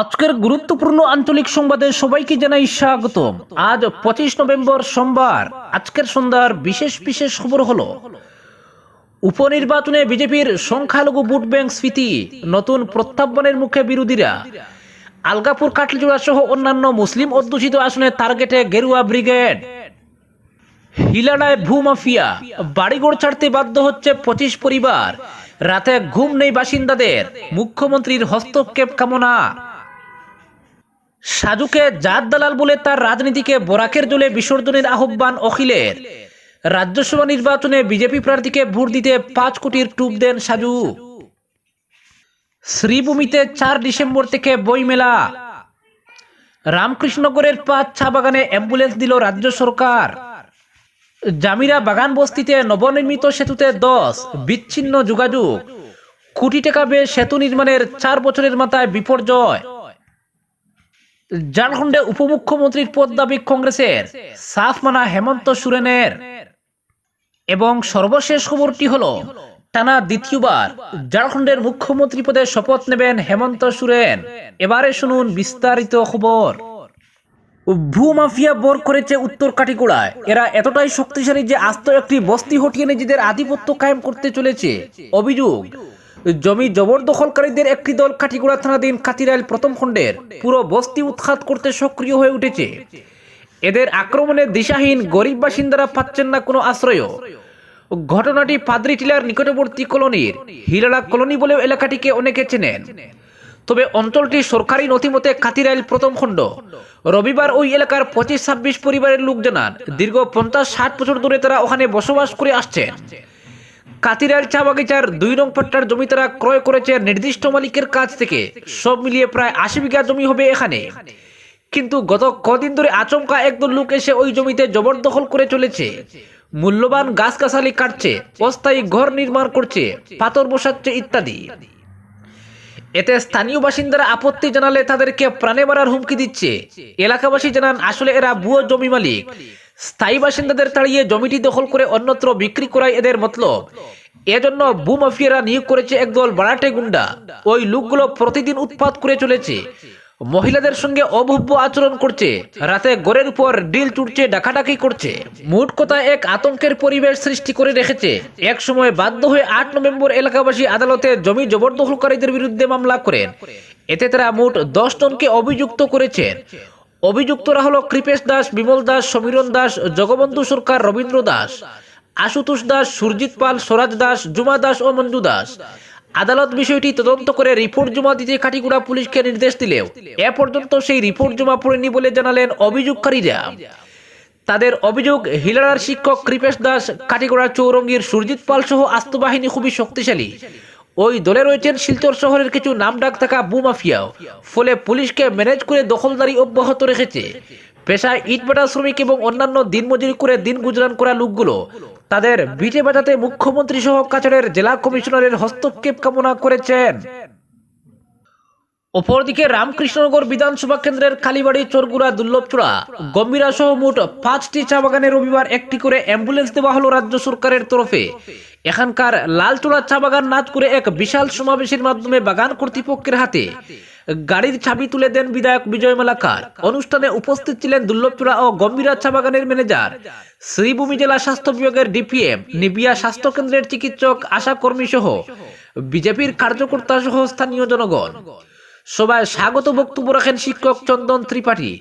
আজকের গুরুত্বপূর্ণ আঞ্চলিক সংবাদে সবাইকে জানাই স্বাগত আজ পঁচিশ নভেম্বর সোমবার, আজকের সন্ধ্যার বিশেষ বিশেষ খবর হলো, উপনির্বাচনে বিজেপির সংখ্যালঘু ভোট ব্যাংক স্ফীতি, নতুন প্রত্যাহ্বানের মুখে বিরোধীরা, আলগাপুর, কাটলিজোড়া সহ অন্যান্য মুসলিম অধ্যুষিত আসনে টার্গেটে গেরুয়া ব্রিগেড। হিলানায় ভূমাফিয়া বাড়িঘর ছাড়তে বাধ্য হচ্ছে পঁচিশ পরিবার, রাতে ঘুম নেই বাসিন্দাদের, মুখ্যমন্ত্রীর হস্তক্ষেপ কামনা। সাজুকে জাত দালাল বলে তার রাজনীতিকে বরাকের জলে বিসর্জনের আহ্বান অখিলের। রাজ্যসভা নির্বাচনে বিজেপি প্রার্থীকে ভোট দিতে পাঁচ কোটির টুপ দেন সাজু। শ্রীভূমিতে চার ডিসেম্বর থেকে বইমেলা। রামকৃষ্ণগরের পাঁচ চা বাগানে অ্যাম্বুলেন্স দিল রাজ্য সরকার। জামিরা বাগান বস্তিতে নবনির্মিত সেতুতে দশ, বিচ্ছিন্ন যোগাযোগ। কোটি টাকা ব্যয়ে সেতু নির্মাণের চার বছরের মাথায় বিপর্যয়। ঝাড়খণ্ডে উপমুখ্যমন্ত্রীর পদ দাবি কংগ্রেসের। সাফ মানা হেমন্ত সোরেনের। এবং সর্বশেষ খবরটি হলো, টানা দ্বিতীয়বার ঝাড়খণ্ডের মুখ্যমন্ত্রী পদে শপথ নেবেন হেমন্ত সোরেন। এবারে শুনুন বিস্তারিত খবর। ভূমাফিয়া বোর করেছে উত্তর কাটিগোড়ায়। এরা এতটাই শক্তিশালী যে আস্ত একটি বস্তি হটিয়ে নিজেদের আধিপত্য কায়েম করতে চলেছে। অভিযোগ জমি জবরদখলকারীদের একটি দল কাটিগোড়া থানাধীন কাতিরাইল প্রথম খণ্ডের পুরো বস্তি উৎখাত করতে সক্রিয় হয়ে উঠেছে। এদের আক্রমণে দিশাহীন গরিব বাসিন্দারা পাচ্ছেন না কোনো আশ্রয় ঘটনাটি পাদ্রি টিলার নিকটবর্তী কলোনির হিলালা কলোনি বলেও এলাকাটিকে অনেকে চেনেন। তবে অঞ্চলটি সরকারি নথিমতে কাতিরাইল প্রথম খণ্ড। রবিবার ওই এলাকার পঁচিশ ছাব্বিশ পরিবারের লোক জানান দীর্ঘ পঞ্চাশ ষাট বছর ধরে তারা ওখানে বসবাস করে আসছেন। কাতিরাইল চা বাগিচার দুই নং পাট্টার জমি তারা ক্রয় করেছে নির্দিষ্ট মালিকের কাছ থেকে। সব মিলিয়ে প্রায় আশি বিঘা জমি হবে এখানে। কিন্তু গত কদিন ধরে আচমকা একদল লোক এসে ওই জমিতে জবরদখল করে চলেছে। মূল্যবান গাছগাছালি কাটছে, অস্থায়ী ঘর নির্মাণ করছে, পাথর বসাচ্ছে ইত্যাদি। এতে স্থানীয় বাসিন্দারা আপত্তি জানালে তাদেরকে প্রাণে মারার হুমকি দিচ্ছে। এলাকাবাসী জানান, আসলে এরা ভুয়ো জমি মালিক। স্থায়ী বাসিন্দাদের তাড়িয়ে জমিটি দখল করে অন্যত্র বিক্রি করাই এদের মতলব। এজন্য ভূমাফিয়ারা নিয়োগ করেছে একদল বারাটে গুন্ডা। ওই লোকগুলো প্রতিদিন উৎপাত করে চলেছে। মহিলাদের সঙ্গে অভব্য আচরণ করছে। রাতে গোরের উপর ডিল তুলছে, ডাকাডাকি করছে। মোট কথা এক আতঙ্কের পরিবেশ সৃষ্টি করে রেখেছে। এক সময় বাধ্য হয়ে আট নভেম্বর এলাকাবাসী আদালতে জমি জবরদখলকারীদের বিরুদ্ধে মামলা করেন। এতে তারা মোট দশ জনকে অভিযুক্ত করেছেন অভিযুক্তরা হলো কৃপেশ দাস, বিমল দাস, সমীরণ দাস, জগবন্ধু সরকার, রবীন্দ্র দাস, আশুতোষ দাস, সুরজিৎ পাল, স্বরাজ দাস, জুমা দাস ও মঞ্জু দাস। আদালত বিষয়টি তদন্ত করে রিপোর্ট জমা দিতে কাটিগুড়া পুলিশকে নির্দেশ দিলেও এ পর্যন্ত সেই রিপোর্ট জমা পড়েনি বলে জানালেন অভিযোগকারীরা। তাদের অভিযোগ, হিলারার শিক্ষক কৃপেশ দাস কাটিগড়া চৌরঙ্গীর সুরজিৎ পাল সহ আস্তবাহিনী খুবই শক্তিশালী। ওই দলে রয়েছেন শিলচর শহরের কিছু নামডাক থাকা বুমাফিয়াও ফলে পুলিশকে ম্যানেজ করে দখলদারি অব্যাহত রেখেছে। পেশায় ইটভাটা শ্রমিক এবং অন্যান্য দিনমজুরি করে দিন গুজরান করা লোকগুলো তাদের বিটে বাজাতে মুখ্যমন্ত্রী সহ কাছাড়ের জেলা কমিশনারের হস্তক্ষেপ কামনা করেছেন। অপরদিকে রামকৃষ্ণনগর বিধানসভা কেন্দ্রের কালীবাড়ি চোরগুড়া, দুর্লভচূড়া গম্ভীরা সহ মোট পাঁচটি চা বাগানে রবিবার একটি করে অ্যাম্বুলেন্স দেওয়া হলো রাজ্য সরকারের তরফে। এখানকার লালচূড়া চা বাগান নাচ করে এক বিশাল সমাবেশের মাধ্যমে বাগান কর্তৃপক্ষের হাতে। গাড়ির চাবি তুলে দেন বিধায়ক বিজয় মালাকার। অনুষ্ঠানে উপস্থিত ছিলেন দুর্লভচূড়া ও গম্ভীরা চা বাগানের ম্যানেজার। শ্রীভূমি জেলা স্বাস্থ্য বিভাগের ডিপিএম, নিবিয়া স্বাস্থ্য কেন্দ্রের চিকিৎসক, আশা কর্মী সহ বিজেপির কার্যকর্তা সহ স্থানীয় জনগণ। সবাই স্বাগত বক্তব্য রাখেন শিক্ষক চন্দন ত্রিপাঠী।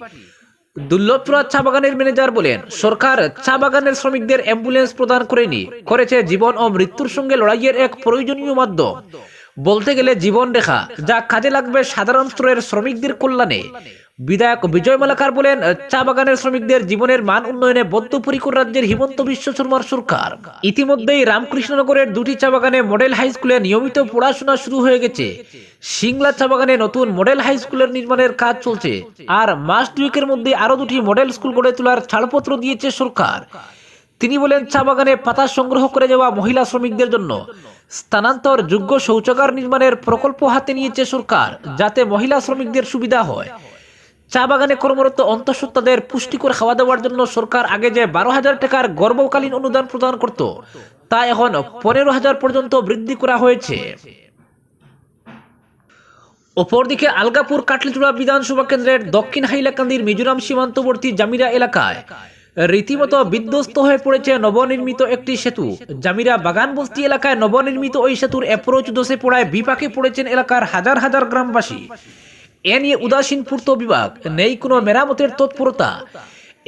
দুর্লভপুরা চা বাগানের ম্যানেজার বলেন, সরকার চা বাগানের শ্রমিকদের অ্যাম্বুলেন্স প্রদান করেনি, করেছে জীবন ও মৃত্যুর সঙ্গে লড়াইয়ের এক প্রয়োজনীয় মাধ্যম। বলতে গেলে জীবন রেখা, যা কাজে লাগবে সাধারণ স্তরের শ্রমিকদের কল্যাণে। বিধায়ক বিজয় মালাকার বলেন, চা বাগানের শ্রমিকদের জীবনের মান উন্নয়নে বদ্ধপরিকর রাজ্যের হিমন্ত বিশ্ব শর্মার সরকার। ইতিমধ্যেই রামকৃষ্ণনগরের দুটি চা বাগানে মডেল হাই স্কুলে নিয়মিত পড়াশোনা শুরু হয়ে গেছে। সিংলা চা বাগানে নতুন মডেল হাই স্কুলের নির্মাণের কাজ চলছে। আর মাস দুয়েকের মধ্যে আরও দুটি মডেল স্কুল গড়ে তোলার ছাড়পত্র দিয়েছে সরকার। তিনি বলেন, চা বাগানে পাতা সংগ্রহ করে যাওয়া মহিলা শ্রমিকদের জন্য স্থানান্তর যোগ্য শৌচাগার নির্মাণের প্রকল্প হাতে নিয়েছে সরকার, যাতে মহিলা শ্রমিকদের সুবিধা হয়। চা বাগানে কর্মরত অন্তঃসত্ত্বাদের পুষ্টিকর খাওয়া দাওয়ার জন্য সরকার আগে যে বারো হাজার টাকার গর্ভকালীন অনুদান প্রদান করত, তা এখন পনেরো হাজার পর্যন্ত বৃদ্ধি করা হয়েছে। অপরদিকে আলগাপুর কাটলিচুড়া বিধানসভা কেন্দ্রের দক্ষিণ হাইলাকান্দির মিজোরাম সীমান্তবর্তী জামিরা এলাকায় রীতিমতো বিধ্বস্ত হয়ে পড়েছে নবনির্মিত একটি সেতু। জামিরা বাগান বস্তি এলাকায় নবনির্মিত ওই সেতুর অ্যাপ্রোচ দোষে পড়ায় বিপাকে পড়েছেন এলাকার হাজার হাজার গ্রামবাসী। এ নিয়ে উদাসীন পূর্ত বিভাগ, নেই কোনো মেরামতের তৎপরতা।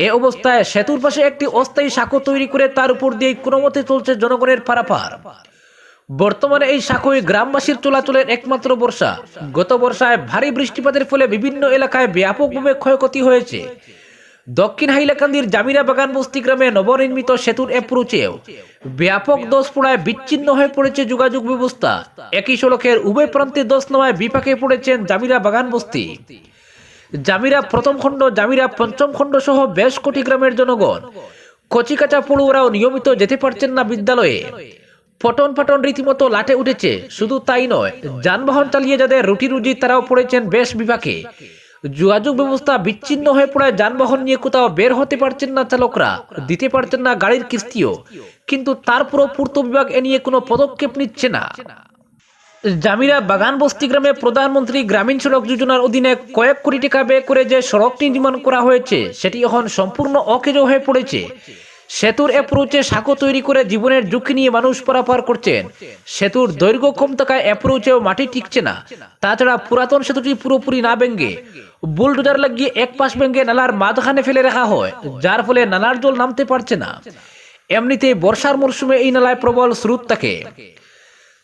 এ অবস্থায় সেতুর পাশে একটি অস্থায়ী সাঁকো তৈরি করে তার উপর দিয়ে কোনো মতে চলছে জনগণের পারাপার। বর্তমানে এই সাঁকোয় গ্রামবাসীর চলাচলের একমাত্র বর্ষা। গত বর্ষায় ভারী বৃষ্টিপাতের ফলে বিভিন্ন এলাকায় ব্যাপকভাবে ক্ষয়ক্ষতি হয়েছে। দক্ষিণ হাইলাকান্দির জামিরা বাগান বস্তি গ্রামে নবনির্মিত সেতুর অ্যাপ্রোচেও ব্যাপক দোষ পড়ায় বিচ্ছিন্ন হয়ে পড়েছে যোগাযোগ ব্যবস্থা। একই সড়কের উভয় প্রান্তে দোষ নেওয়ায় বিপাকে পড়েছেন জামিরা বাগান বস্তি। জামিরা প্রথম খণ্ড, জামিরা পঞ্চম খণ্ড সহ বেশ কোটি গ্রামের জনগণ। কচিকাচা, পড়ুয়ারাও নিয়মিত যেতে পারছেন না বিদ্যালয়ে। পটন পাটন রীতিমতো লাটে উঠেছে, শুধু তাই নয়, যানবাহন চালিয়ে যাদের রুটি রুজি তারাও পড়েছেন বেশ বিপাকে। যোগাযোগ ব্যবস্থা বিচ্ছিন্ন হয়ে পড়ায় যানবাহন নিয়ে কোথাও বের হতে পারছেন না চালকরা, দিতে পারছেন না গাড়ির কিস্তিও। কিন্তু তারপরও পূর্ত বিভাগ এ নিয়ে কোনো পদক্ষেপ নিচ্ছে না। জামিরা বাগান বস্তি গ্রামে প্রধানমন্ত্রী গ্রামীণ সড়ক যোজনার অধীনে কয়েক কোটি টাকা ব্যয় করে যে সড়কটি নির্মাণ করা হয়েছে, সেটি এখন সম্পূর্ণ অকেজ হয়ে পড়েছে। সেতুর অ্যাপ্রোচে সাঁকো তৈরি করে জীবনের ঝুঁকি নিয়ে মানুষ পারাপার করছেন। সেতুর দৈর্ঘ্য কম থাকায় অ্যাপ্রোচেও মাটি টিকছে না। তাছাড়া পুরাতন সেতুটি পুরোপুরি না ভেঙ্গে বুলডোজার লাগিয়ে এক পাশ ভেঙ্গে নালার মাঝখানে ফেলে রাখা হয়, যার ফলে নালার জল নামতে পারছে না। এমনিতে বর্ষার মরশুমে এই নালায় প্রবল স্রোত থাকে।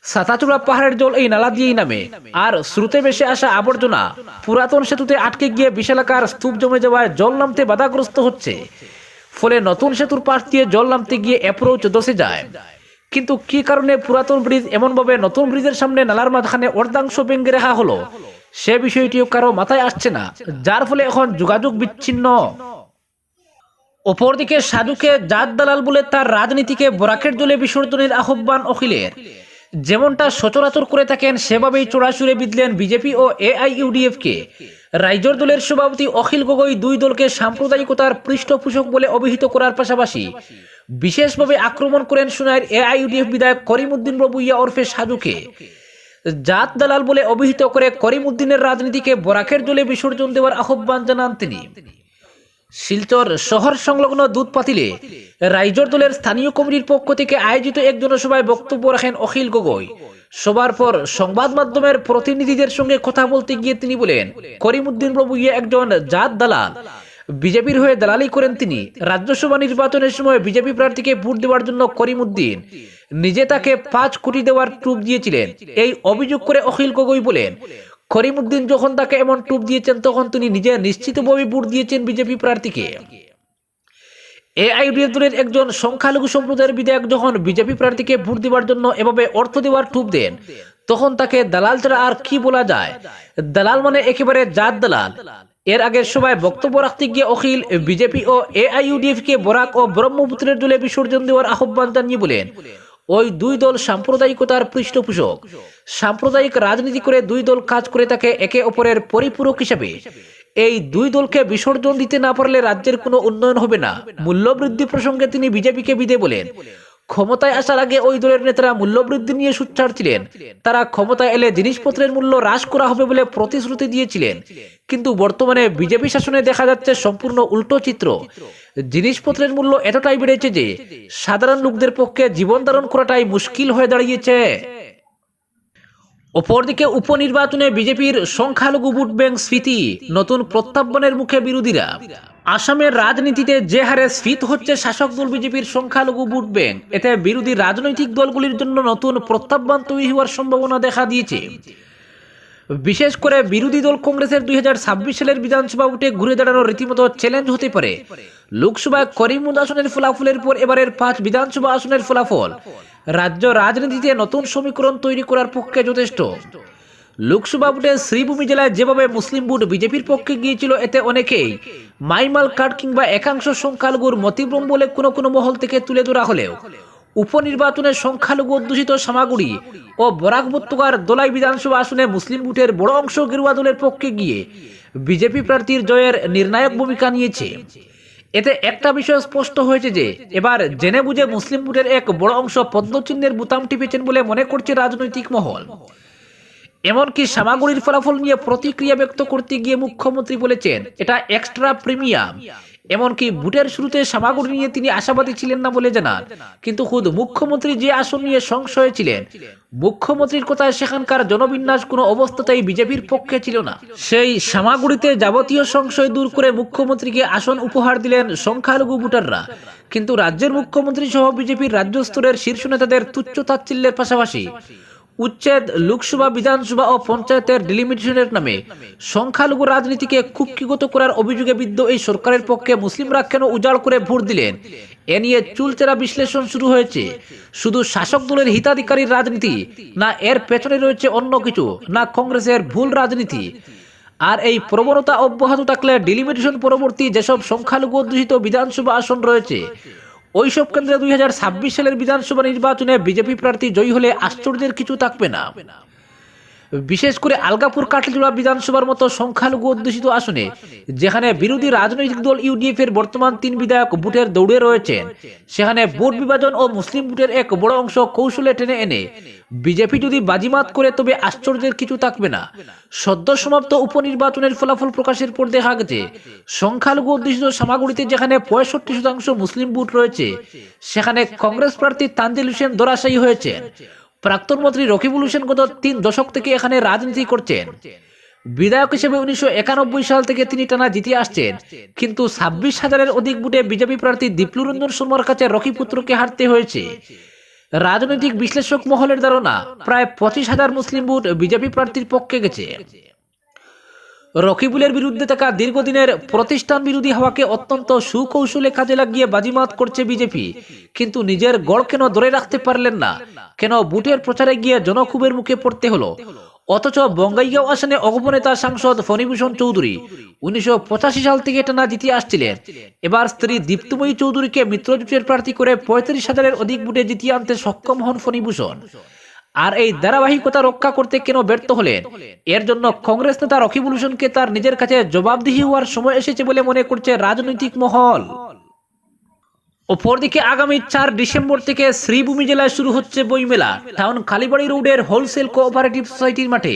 সাতাচুড়া পাহাড়ের জল এই নালা দিয়েই নামে। আর স্রোতে ভেসে আসা আবর্জনা পুরাতন সেতুতে আটকে গিয়ে বিশালাকার স্তূপ জমে যাওয়ায় জল নামতে বাধাগ্রস্ত হচ্ছে। ফলে নতুন সেতুর পাশ দিয়ে জল নামতে গিয়ে অ্যাপ্রোচ দশে যায়। কিন্তু কি কারণে পুরাতন ব্রিজ এমনভাবে নতুন ব্রিজের সামনে নালার মাঝখানে অর্ধাংশ ভেঙে রাখা হলো? সে বিষয়টিও কারও মাথায় আসছে না, যার ফলে এখন যোগাযোগ বিচ্ছিন্ন। অপরদিকে সাধুকে জাত দালাল বলে তার রাজনীতিকে বরাকের জলে বিসর্জনের আহ্বান অখিলের। যেমনটা সচরাচর করে থাকেন, সেভাবেই চোরাচুরে বিদলেন বিজেপি ও এআইইউডিএফ কে রাইজর দলের সভাপতি অখিল গগৈ দুই দলকে সাম্প্রদায়িকতার পৃষ্ঠপোষক বলে অভিহিত করার পাশাপাশি বিশেষভাবে আক্রমণ করেন সোনাইয়ের এআইইউডিএফ বিধায়ক করিমউদ্দিন বাবুইয়া ওরফে সাধুকে জাত দালাল বলে অভিহিত করে করিমউদ্দিনের রাজনীতিকে বরাকের জলে বিসর্জন দেওয়ার আহ্বান জানান তিনি। শিলচর শহর সংলগ্ন দুধ পাতিলে রাইজর দলের স্থানীয় কমিটির পক্ষ থেকে আয়োজিত এক জনসভায় বক্তব্য রাখেন অখিল গগৈ। সবার পর সংবাদ মাধ্যমের প্রতিনিধিদের সঙ্গে কথা বলতে গিয়ে তিনি বলেন, করিমউদ্দিন প্রভু ইয়ে একজন জাত দালাল। বিজেপির হয়ে দালালি করেন তিনি। রাজ্যসভা নির্বাচনের সময় বিজেপি প্রার্থীকে ভোট দেওয়ার জন্য করিমউদ্দিন নিজে তাকে পাঁচ কোটি দেওয়ার টুপ দিয়েছিলেন। এই অভিযোগ করে অখিল গগৈ বলেন করিমউদ্দিন যখন তাকে এমন টুপ দিয়েছেন, তখন তিনি নিজে নিশ্চিতভাবে ভোট দিয়েছেন বিজেপি প্রার্থীকে। এআইডিএফ দলের একজন সংখ্যালঘু সম্প্রদায়ের বিধায়ক যখন বিজেপি প্রার্থীকে ভোট দেওয়ার জন্য এভাবে অর্থ দেওয়ার টুপ দেন, তখন তাকে দালাল ছাড়া আর কি বলা যায়? দালাল মানে একেবারে জাত দালাল। এর আগে সবাই বক্তব্য রাখতে গিয়ে অখিল বিজেপি ও এআইইউডিএফ কে বরাক ও ব্রহ্মপুত্রের দলে বিসর্জন দেওয়ার আহ্বান জানিয়ে বলেন ওই দুই দল সাম্প্রদায়িকতার পৃষ্ঠপোষক। সাম্প্রদায়িক রাজনীতি করে দুই দল কাজ করে থাকে একে অপরের পরিপূরক হিসেবে। এই দুই দলকে বিসর্জন দিতে না পারলে রাজ্যের কোনো উন্নয়ন হবে না। মূল্যবৃদ্ধি প্রসঙ্গে তিনি বিজেপিকে বিদে বলেন। ক্ষমতায় আসার আগে ওই দলের নেতারা মূল্যবৃদ্ধি নিয়ে সুচ্ছার ছিলেন। তারা ক্ষমতায় এলে জিনিসপত্রের মূল্য হ্রাস করা হবে বলে প্রতিশ্রুতি দিয়েছিলেন। কিন্তু বর্তমানে বিজেপি শাসনে দেখা যাচ্ছে সম্পূর্ণ উল্টো চিত্র। জিনিসপত্রের মূল্য এতটাই বেড়েছে যে সাধারণ লোকদের পক্ষে জীবন ধারণ করাটাই মুশকিল হয়ে দাঁড়িয়েছে। অপরদিকে উপনির্বাচনে বিজেপির সংখ্যালঘু ভোট ব্যাংক স্ফীতি, নতুন প্রত্যাবনের মুখে বিরোধীরা। আসামের রাজনীতিতে যে হারে স্ফীত হচ্ছে শাসক দল বিজেপির সংখ্যালঘু ভোট ব্যাংক, এতে বিরোধী রাজনৈতিক দলগুলির জন্য নতুন প্রত্যাহ্বান তৈরি হওয়ার সম্ভাবনা দেখা দিয়েছে। বিশেষ করে বিরোধী দল কংগ্রেসের দুই হাজার ছাব্বিশ সালের বিধানসভা ভোটে ঘুরে দাঁড়ানো রীতিমতো চ্যালেঞ্জ হতে পারে। লোকসভায় করিমুদ আসনের ফলাফলের পর এবারের পাঁচ বিধানসভা আসনের ফলাফল। রাজ্য রাজনীতিতে নতুন সমীকরণ তৈরি করার পক্ষে যথেষ্ট। লোকসভা ভোটে শ্রীভূমি জেলায় যেভাবে মুসলিম ভোট বিজেপির পক্ষে গিয়েছিল, এতে অনেকেই মাইমাল কার্ড কিংবা একাংশ সংখ্যালঘুর মতিভ্রম বলে কোনো কোনো মহল থেকে তুলে ধরা হলেও উপনির্বাচনে সংখ্যালঘু অধ্যুষিত সামাগুড়ি ও বরাক উপত্যকার দোলাই বিধানসভা আসনে মুসলিম ভোটের বড় অংশ গেরুয়া দলের পক্ষে গিয়ে বিজেপি প্রার্থীর জয়ের নির্ণায়ক ভূমিকা নিয়েছে। এতে একটা বিষয় স্পষ্ট হয়েছে যে, এবার জেনে বুঝে মুসলিম ভোটের এক বড় অংশ পদ্মচিহ্নের বুতাম টিপেছেন বলে মনে করছে রাজনৈতিক মহল। এমনকি সামাগুড়ির ফলাফল নিয়ে প্রতিক্রিয়া ব্যক্ত করতে গিয়ে মুখ্যমন্ত্রী বলেছেন, এটা এক্সট্রা প্রিমিয়াম এমনকি ভোটের শুরুতে সামাগুড়ি নিয়ে তিনি আশাবাদী ছিলেন না বলে জানান। কিন্তু খুদ মুখ্যমন্ত্রী যে আসন নিয়ে সংশয়ে ছিলেন, মুখ্যমন্ত্রীর কথায় সেখানকার জনবিন্যাস কোনো অবস্থাতেই বিজেপির পক্ষে ছিল না। সেই সামাগুড়িতে যাবতীয় সংশয় দূর করে মুখ্যমন্ত্রীকে আসন উপহার দিলেন সংখ্যালঘু ভোটাররা। কিন্তু রাজ্যের মুখ্যমন্ত্রী সহ বিজেপির রাজ্য স্তরের শীর্ষ নেতাদের তুচ্ছ তাচ্ছিল্যের পাশাপাশি উচ্ছেদ লোকসভা, বিধানসভা ও পঞ্চায়েতের ডিলিমিটেশনের নামে। সংখ্যালঘু রাজনীতিকে কুক্ষিগত করার অভিযোগে বিদ্ধ এই সরকারের পক্ষে মুসলিমরা কেন উজাড় করে ভোট দিলেন। এ নিয়ে চুলচেরা বিশ্লেষণ শুরু হয়েছে। শুধু শাসক দলের হিতাধিকারীর রাজনীতি, না এর পেছনে রয়েছে অন্য কিছু, না কংগ্রেসের ভুল রাজনীতি। আর এই প্রবণতা অব্যাহত থাকলে ডিলিমিটেশন পরবর্তী যেসব সংখ্যালঘু অধ্যুষিত বিধানসভা আসন রয়েছে ওইসব কেন্দ্রে দুই হাজার ছাব্বিশ সালের বিধানসভা নির্বাচনে বিজেপি প্রার্থী জয়ী হলে আশ্চর্যের কিছু থাকবে না। বিশেষ করে আলগাপুর কাটলিজোড়া বিধানসভার মতো সংখ্যালঘু অধ্যুষিত আসনে, যেখানে বিরোধী রাজনৈতিক দল ইউডিএফ এর বর্তমান তিন বিধায়ক বুটের দৌড়ে রয়েছেন। সেখানে ভোট বিভাজন ও মুসলিম বুটের এক বড় অংশ কৌশলে টেনে এনে, বিজেপি যদি বাজিমাত করে, তবে আশ্চর্যের কিছু থাকবে না। সদ্য সমাপ্ত উপনির্বাচনের ফলাফল প্রকাশের পর দেখা গেছে, সংখ্যালঘু অধ্যুষিত সামাগুড়িতে যেখানে পঁয়ষট্টি শতাংশ মুসলিম বুট রয়েছে, সেখানে কংগ্রেস প্রার্থী তানজিল হোসেন দরাশায়ী হয়েছেন। প্রাক্তন মন্ত্রী রকিবুল হোসেন গত তিন দশক থেকে এখানে রাজনীতি করছেন। বিধায়ক হিসেবে উনিশশো একানব্বই সাল থেকে তিনি টানা জিতে আসছেন। কিন্তু ছাব্বিশ হাজারের অধিক বুটে বিজেপি প্রার্থী দীপ্লুরঞ্জন শর্মার কাছে রকি পুত্রকে হারতে হয়েছে। রাজনৈতিক বিশ্লেষক মহলের ধারণা, প্রায় পঁচিশ হাজার মুসলিম বুট বিজেপি প্রার্থীর পক্ষে গেছে। রকিবুলের বিরুদ্ধে থাকা দীর্ঘদিনের প্রতিষ্ঠান বিরোধী হওয়াকে অত্যন্ত সুকৌশলে কাজে লাগিয়ে বাজিমাত করছে বিজেপি। কিন্তু নিজের গড় কেন ধরে রাখতে পারলেন না? কেন বুটের প্রচারে গিয়ে জনক্ষোভের মুখে পড়তে হলো? অথচ বঙ্গাইগাঁও আসনে অগপনেতা সাংসদ ফণিভূষণ চৌধুরী উনিশশো পঁচাশি সাল থেকে টানা জিতে আসছিলেন। এবার স্ত্রী দীপ্তময়ী চৌধুরীকে মিত্রজোটের প্রার্থী করে পঁয়ত্রিশ হাজারের অধিক বুটে জিতিয়ে আনতে সক্ষম হন ফণিভূষণ। আর এই ধারাবাহিকতা রক্ষা করতে কেন ব্যর্থ হলেন? এর জন্য কংগ্রেস নেতা রকিবুল হোসেনকে তার নিজের কাছে জবাবদিহি হওয়ার সময় এসেছে বলে মনে করছে রাজনৈতিক মহল। অপরদিকে আগামী চার ডিসেম্বর থেকে শ্রীভূমি জেলায় শুরু হচ্ছে বইমেলা। টাউন কালীবাড়ি রোডের হোলসেল কোঅপারেটিভ সোসাইটির মাঠে।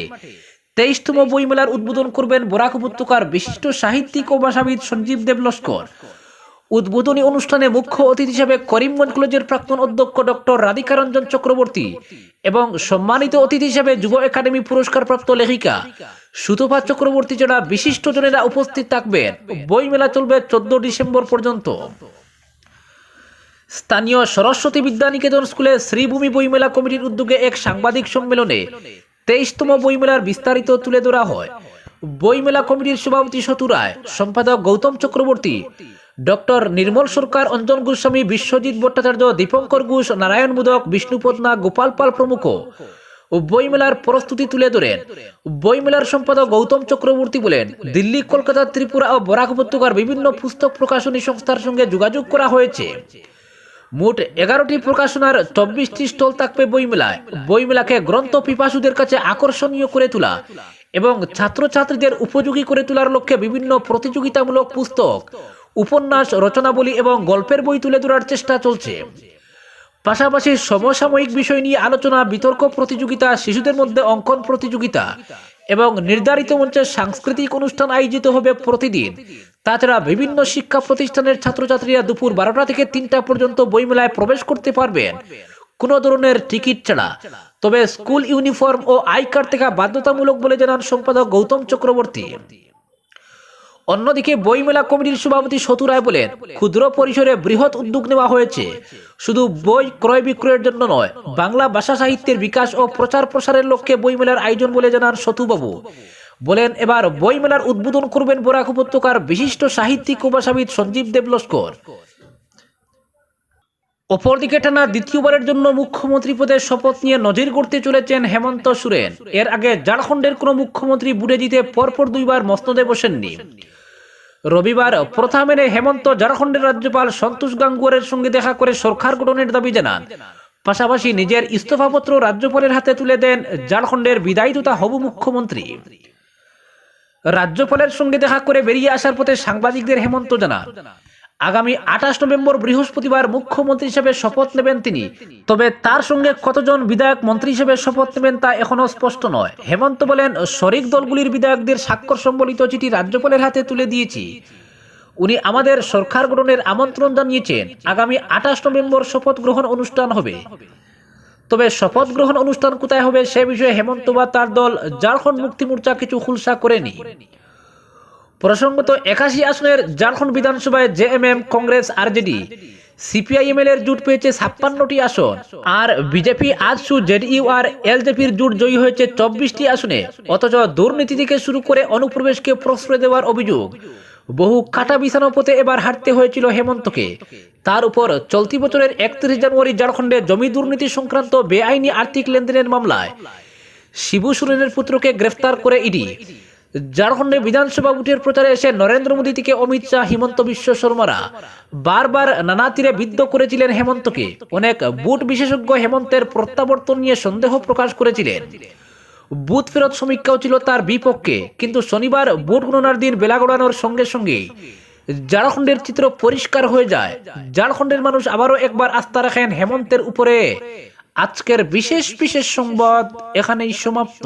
তেইশতম বইমেলার উদ্বোধন করবেন বরাক উপত্যকার বিশিষ্ট সাহিত্যিক ও ভাষাবিদ সঞ্জীব দেব লস্কর। উদ্বোধনী অনুষ্ঠানে মুখ্য অতিথি হিসেবে করিমগঞ্জ কলেজের প্রাক্তন অধ্যক্ষ ডক্টর রাধিকা রঞ্জন চক্রবর্তী এবং সম্মানিত অতিথি হিসেবে যুব একাডেমি পুরস্কারপ্রাপ্ত লেখিকা সুতপা চক্রবর্তী ছাড়া বিশিষ্ট জনেরা উপস্থিত থাকবেন। বইমেলা চলবে চোদ্দ ডিসেম্বর পর্যন্ত। স্থানীয় সরস্বতী বিদ্যানিকেতন স্কুলে শ্রীভূমি বইমেলা কমিটির উদ্যোগে এক সাংবাদিক সম্মেলনে তেইশতম বইমেলার বিস্তারিত তুলে ধরা হয়। বইমেলা কমিটির সভাপতি সতু রায়, সম্পাদক গৌতম চক্রবর্তী ডক্টর নির্মল সরকার, অঞ্জন গোস্বামী, বিশ্বজিৎ ভট্টাচার্য, দীপঙ্কর ঘোষ, নারায়ণ মুদক বিষ্ণুপদ নাগ গোপাল পাল প্রমুখ। বইমেলার প্রস্তুতি তুলে ধরেন। বইমেলার সম্পাদক গৌতম চক্রবর্তী বলেন, দিল্লি, কলকাতা, ত্রিপুরা ও বরাক উপত্যকার বিভিন্ন পুস্তক প্রকাশনী সংস্থার সঙ্গে যোগাযোগ করা হয়েছে। মোট এগারোটি প্রকাশনার চব্বিশটি স্টল থাকবে বইমেলায় বইমেলাকে গ্রন্থ পিপাসুদের কাছে আকর্ষণীয় করে তোলা এবং ছাত্রছাত্রীদের উপযোগী করে তোলার লক্ষ্যে বিভিন্ন প্রতিযোগিতামূলক পুস্তক উপন্যাস, রচনাবলী এবং গল্পের বই তুলে ধরার চেষ্টা চলছে। পাশাপাশি সমসাময়িক বিষয় নিয়ে আলোচনা, বিতর্ক প্রতিযোগিতা, শিশুদের মধ্যে অঙ্কন প্রতিযোগিতা এবং নির্ধারিত মঞ্চে সাংস্কৃতিক অনুষ্ঠান আয়োজিত হবে প্রতিদিন। তাছাড়া বিভিন্ন শিক্ষা প্রতিষ্ঠানের ছাত্রছাত্রীরা দুপুর বারোটা থেকে তিনটা পর্যন্ত বইমেলায় প্রবেশ করতে পারবেন। কোনো ধরনের টিকিট ছাড়া। তবে স্কুল ইউনিফর্ম ও আই কার্ড থেকে বাধ্যতামূলক বলে জানান সম্পাদক গৌতম চক্রবর্তী। অন্যদিকে বইমেলা কমিটির সভাপতি সতু রায় বলেন, ক্ষুদ্র পরিসরে বৃহৎ উদ্যোগ নেওয়া হয়েছে। শুধু বই ক্রয় বিক্রয়ের জন্য নয়, বাংলা ভাষা সাহিত্যের বিকাশ ও প্রচার প্রসারের লক্ষ্যে বইমেলার আয়োজন বলে জানান সতুবাবু। বলেন, এবার বইমেলার উদ্বোধন করবেন বরাক উপত্যকার বিশিষ্ট সাহিত্যিক ভাষাবিদ সঞ্জীব দেব লস্কর অপরদিকে টানা দ্বিতীয়বারের জন্য মুখ্যমন্ত্রী পদে শপথ নিয়ে নজির করতে চলেছেন হেমন্ত সোরেন। এর আগে ঝাড়খণ্ডের কোনো মুখ্যমন্ত্রী বুড়ে জিতে পরপর দুইবার মস্তদে বসেননি। রবিবার প্রথা মেনে হেমন্ত ঝাড়খণ্ডের রাজ্যপাল সন্তোষ গাঙ্গুয়ারের সঙ্গে দেখা করে সরকার গঠনের দাবি জানান। পাশাপাশি নিজের ইস্তফাপত্র রাজ্যপালের হাতে তুলে দেন ঝাড়খণ্ডের বিদায়ী তথা হবু মুখ্যমন্ত্রী। রাজ্যপালের সঙ্গে দেখা করে বেরিয়ে আসার পথে সাংবাদিকদের হেমন্ত জানান। আগামী আঠাশ নভেম্বর বৃহস্পতিবার মুখ্যমন্ত্রী হিসেবে শপথ নেবেন তিনি। তবে তার সঙ্গে কতজন বিধায়ক মন্ত্রী হিসেবে শপথ নেবেন তা এখনও স্পষ্ট নয়। হেমন্ত বলেন, শরিক দলগুলির বিধায়কদের স্বাক্ষর সম্বলিত চিঠি রাজ্যপালের হাতে তুলে দিয়েছি। উনি আমাদের সরকার গঠনের আমন্ত্রণ জানিয়েছেন, আগামী আঠাশ নভেম্বর শপথ গ্রহণ অনুষ্ঠান হবে। তবে শপথ গ্রহণ অনুষ্ঠান কোথায় হবে সে বিষয়ে হেমন্ত বা তার দল ঝাড়খণ্ড মুক্তি মোর্চা কিছু খুলসা করেনি। প্রসঙ্গত একাশি আসনের ঝাড়খণ্ড বিধানসভায় জেএমএম, কংগ্রেস, আরজেডি। সিপিআইএম এর জুট পেয়েছে ছাপ্পান্নটি আসন। আর বিজেপি আজসু জেডিইউ আর এলজেপির জুট জয়ী হয়েছে চব্বিশটি আসনে। অথচ দুর্নীতি থেকে শুরু করে অনুপ্রবেশকে প্রশ্রয় দেওয়ার অভিযোগ। বহু কাটা বিছানো পথে এবার হাঁটতে হয়েছিল হেমন্তকে। তার উপর চলতি বছরের একত্রিশ জানুয়ারি ঝাড়খণ্ডে জমি দুর্নীতি সংক্রান্ত বেআইনি আর্থিক লেনদেনের মামলায় শিবু সোরেনের পুত্রকে গ্রেফতার করে ইডি। ঝাড়খণ্ডে বিধানসভা ভোটের প্রচারে এসে নরেন্দ্র মোদী থেকে অমিত শাহ, হিমন্ত বিশ্ব শর্মারা বারবার নানা তীরে বিদ্ধ করেছিলেন হেমন্তকে। অনেক বুট বিশেষজ্ঞ হেমন্তের প্রত্যাবর্তন নিয়ে সন্দেহ প্রকাশ করেছিলেন। বুথ ফেরত সমীক্ষাও ছিল তার বিপক্ষে, কিন্তু শনিবার ভোট গণনার দিন বেলা গড়ানোর সঙ্গে সঙ্গে ঝাড়খণ্ডের চিত্র পরিষ্কার হয়ে যায়। ঝাড়খণ্ডের মানুষ আবারও একবার আস্থা রাখেন হেমন্তের উপরে। আজকের বিশেষ বিশেষ সংবাদ এখানেই সমাপ্ত।